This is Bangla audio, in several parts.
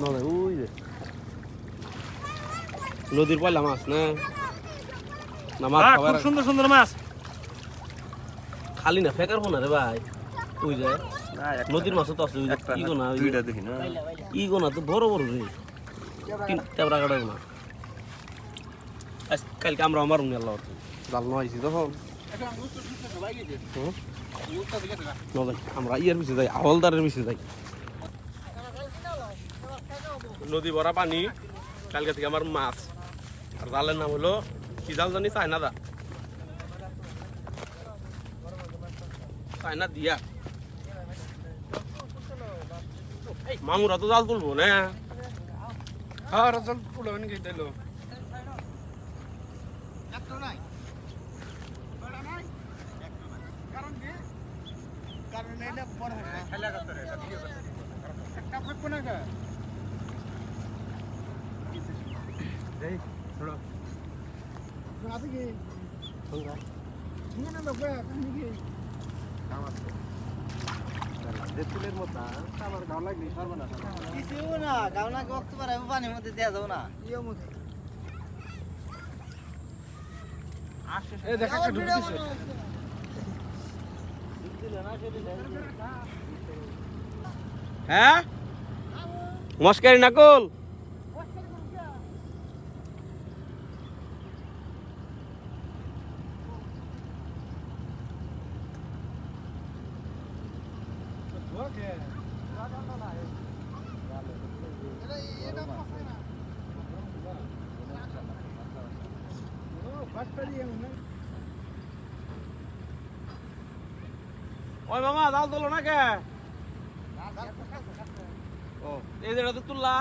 নদে ওই যে নদীর পয়লা মাছ না না মাছ খাবার সুন্দর সুন্দর মাছ খালি না ফেকার ফোনা রে ভাই ওই যে নদীর মাছও তো আছে ওই যে কি গোনা দুইটা দেখি না ই গোনা তো বড় বড় রে তিন তেবরা কাটা গোনা আজ কালকে আমরা আমার রুমে আল্লাহ জাল নয়ছি তখন আমরা ইয়ের পিছিয়ে যাই হাওলদারের পিছিয়ে যাই নদী ভরা পানি কালকে থেকে আমার মাছ। আর জালের নাম হলো কি জাল জানি চায়না দা। চায়না দিয়া। মামুরা তো জাল তুলবো না? হ্যাঁ জাল তুলবো নাকি তাইলো কিছুও না গাওনা বক্ত পারে পানির মধ্যে দেয়া যাব না হ্যাঁ মস্কারি নাকল ওই মামা জাল তোলো না কে ও এই যেটা তো তুললা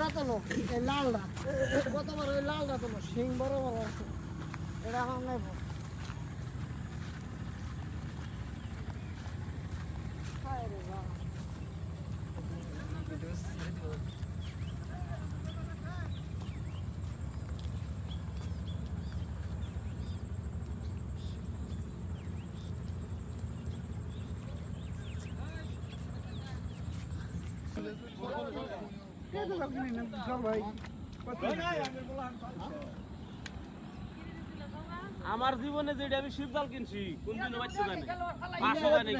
এটা তো নো এই লালটা। কতবার ওই লালটা তো নো শিং বড় বড় আছে। এটা আমার নাই বড়। হায় রে বাবা। আমার জীবনে যেটা আমি শিবজাল কিনছি কোন দিনও বাচ্চা জানি পাঁচশো জানি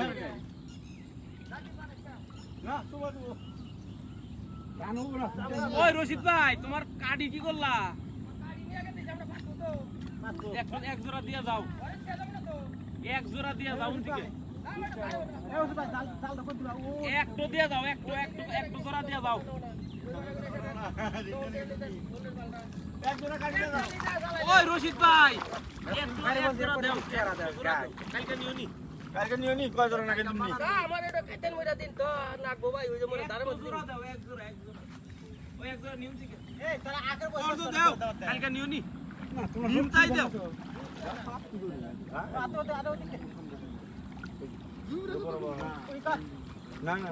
ওই রশিদ ভাই তোমার কাটি কি করলা? এক- এক জোড়া দিয়ে যাও। এক জোড়া দিয়ে যাও থেকে একটু দিয়ে যাও একটু একটু একটু জোড়া দিয়ে যাও। ওই রশিদ ভাই কালকে নিও নি কালকে নিও নি কয় ধরে কিন্তু নি আমার এটা কেটেন মইরা দিন তো নাকবো ভাই ওই যে মনে দাঁড়ে জোড়া দাও এক জোড়া এক জোড়া ওই এক জোড়া নিও থেকে এই তারা আগের ওর তো দাও কালকে নিও নি নিম চাই দাও না না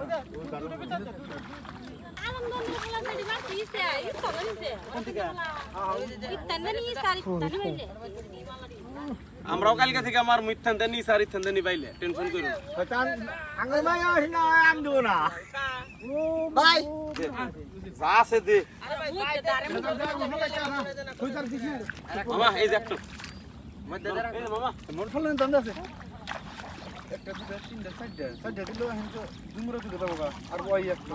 আমরাও কালকে থেকে আমার মিথ্যান দেনি সার ইথান দেনি পাইলে টেনশন করুন আঙ্গুল মাই আসি না। আম দেবো না ভাই। যা আছে দে। মামা এই যে একটু। মামা মোর ফলন দাম আছে একটা দুটা তিনটা চারটা চারটা দিলো এখন তো দুমুরা দুটো দেবো আর ওই একটা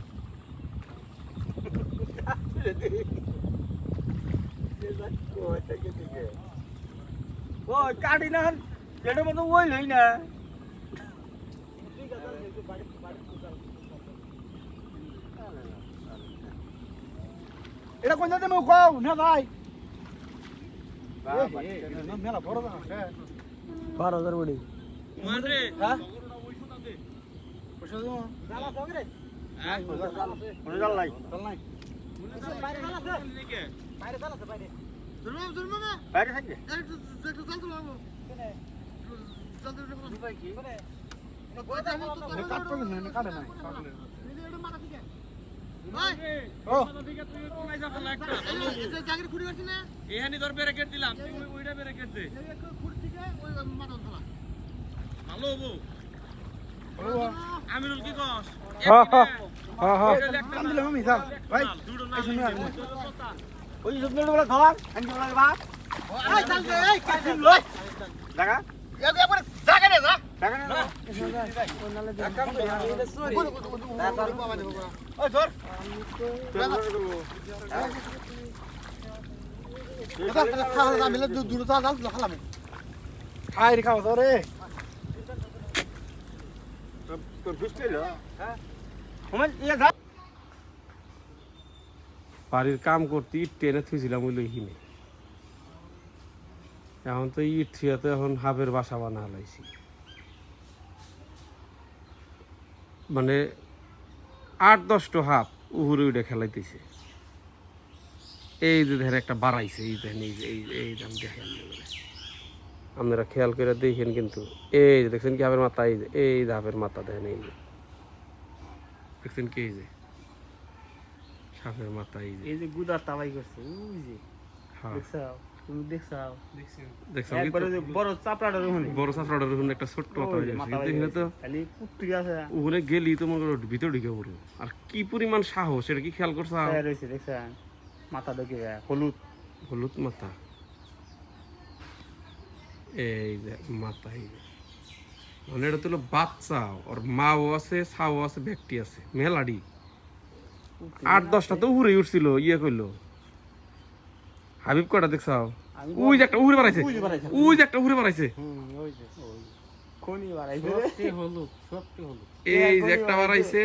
কাটি না। এটার মতো ওই লই না। এটা কোন জায়গায় মুখ কও? না ভাই। মেলা বড় না বারো হাজার বড়ি। হ্যাঁ? বাইরে থাকবে কাটবে না বাইরে থাকবে এখানে ধর ব্যারেকেট দিলাম তুই ওইটা ব্যারেকেট দে ভালো হব আমিরুল, কি কস? হ্যাঁ, হ্যাঁ। হ্যাঁ হ্যাঁ। দিলাম আমি ভাই এই শুনে আর ওই সুন্দর বলে ধর। খাই খাওয়া রে তোর বুঝতে হ্যাঁ। বাড়ির কাম করতে ইট টেনে থুইছিলাম ওই লইহিনে। এখন তো ইট থুয়াতে এখন হাফের বাসা বানা লাইছি। মানে আট দশটা হাফ উহুরে উঠে খেলাইতেছে। এই যে দেখেন একটা বাড়াইছে, এই দেখেন এই এই এই দাম দেখেন। আপনারা খেয়াল করে দেখেন কিন্তু, এই যে দেখছেন কি হাফের মাথা, এই যে এই যে হাফের মাথা, দেখেন, এই যে। দেখছেন কি এই যে? সাপের মাথা এই যে। এই যে গুদার তাবাই করছে ওই যে। হ্যাঁ। দেখছাও? তুমি দেখছাও? দেখছেন একবারে যে বড় রহুন। বড় ওখানে একটা ছোট্ট মাথা হয়ে তো? খালি আছে। ওখানে গেলি তো মনে করো ভিতর ঢুকে আর কি পরিমাণ সাহস এটা কি খেয়াল করছ? ছায়া রয়েছে দেখছেন? মাথা ঢুকে হলুদ। হলুদ মাথা। এই যে মাথা এই যে। মানে এটা তো বাচ্চা ওর মাও আছে ছাও আছে ব্যক্তি আছে মেলাডি। আট দশটা তো উড়ে উঠছিল ইয়ে করল হাবিব কটা দেখছাও ওই যে একটা উড়ে বাড়াইছে। ওই যে বাড়াইছে। ওই যে একটা উড়ে বাড়াইছে এই যে একটা বাড়াইছে।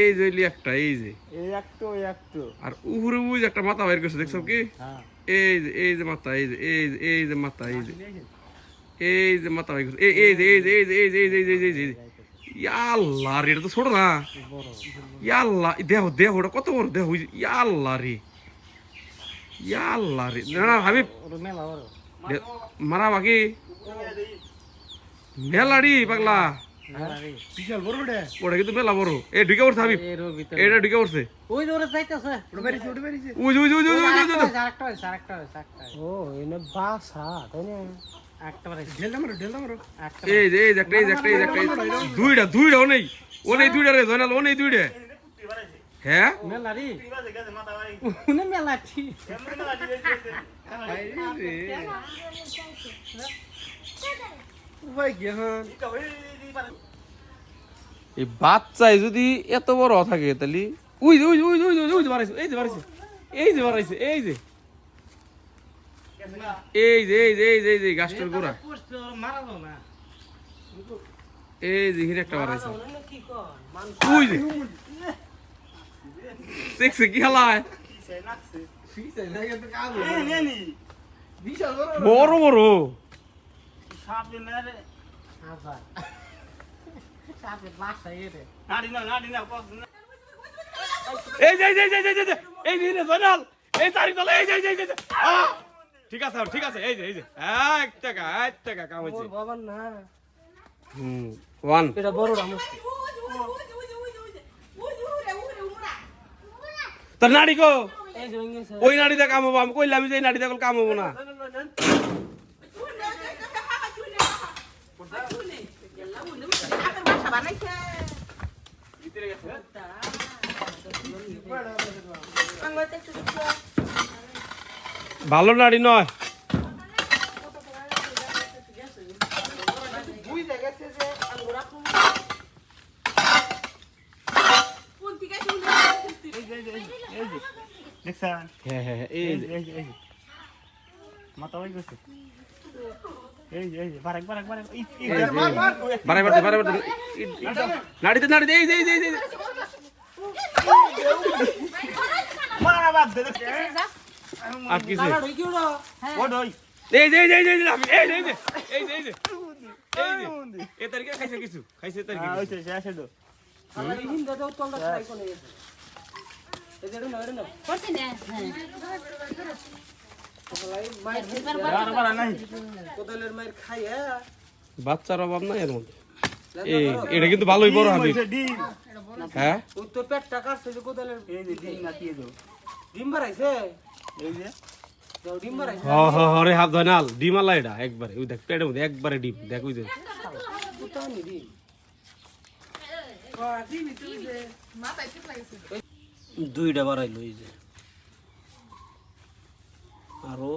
এই যে হইলি একটা এই যে। এই একটু ওই একটু। আর উহুরে উই যে একটা মাথা বাইর করছে দেখছ কি? হ্যাঁ। এই যে এই যে মাথা এই যে এই যে এই যে মাথা এই যে। এই যে মাথা ভাই এই এই যে এই যে এই যে এই যে এই যে এই যে এই যে ইয়াল্লা রে এটা তো ছোট না ইয়াল্লা দেহ দেহ ওটা কত বড় দেহ ইয়াল্লা রে ইয়াল্লা রে না হাবিব মারা বাকি মেলাড়ি পাগলা কিন্তু মেলা বড় এ ঢুকে পড়ছে হাবিব এটা ঢুকে পড়ছে ওই একটা বাড়াইছে ঢেলটা মারো ঢেলটা মারো একটা এই যে এই যে একটা এই যে একটা এই যে একটা এই যে- দুইটা দুইটা ও নেই ও নেই দুইটা রে জয়নাল ও নেই দুইটা হ্যাঁ মেলা রে উনি মেলা ঠিক উপায় কি এখন এই বাচ্চায় যদি এত বড় থাকে তাহলে উই যে, উই যে, উই যে, উই যে, উই যে বাড়াইছে এই যে বাড়াইছে এই যে বাড়াইছে এই যে এই যে এই যে এই যে এই যে গাছটার গোড়া এই যে এখানে একটা বাড়াইছে উই যে দেখছে কি হালায় বড় বড় কস না এই যে এই যে এই যে এই যে, এই যে এই যে এই তলে এই যে এই যে এই যে! ঠিক আছে ঠিক আছে এই যে এই যে। এক টাকা এক টাকা কাম হয়েছে বাবার না। Hmm one. এটা বড় আমার তোর নাড়ি কো। ওই নাড়িতে কাম হব আমি কইলাম যে এই নাড়িতে এখন কাম হব না ভালো নারী নয়। নাড়িতে নাড়িতে এই এই এই মারা বাদ দে দে আর কিছু এই এই এই এই আমি- এই এই এই এই এই এ তারিখে খাইছে কিছু? খাইছে তারিখে হ্যাঁ না হ্যাঁ। বার নাই। বাচ্চার অভাব নাই এর মধ্যে? এটা কিন্তু ভালোই বড় হাবি। হ্যাঁ? এই যে ডিম নাতিয়ে দাও হ হ হ রে হাত ধয় ডিম আলা এটা, একবারে। ওই দেখ, পেটের মধ্যে একবারে ডিম। দেখ, ওই যে। দুইটা বাড়াইলো, এই যে। আরও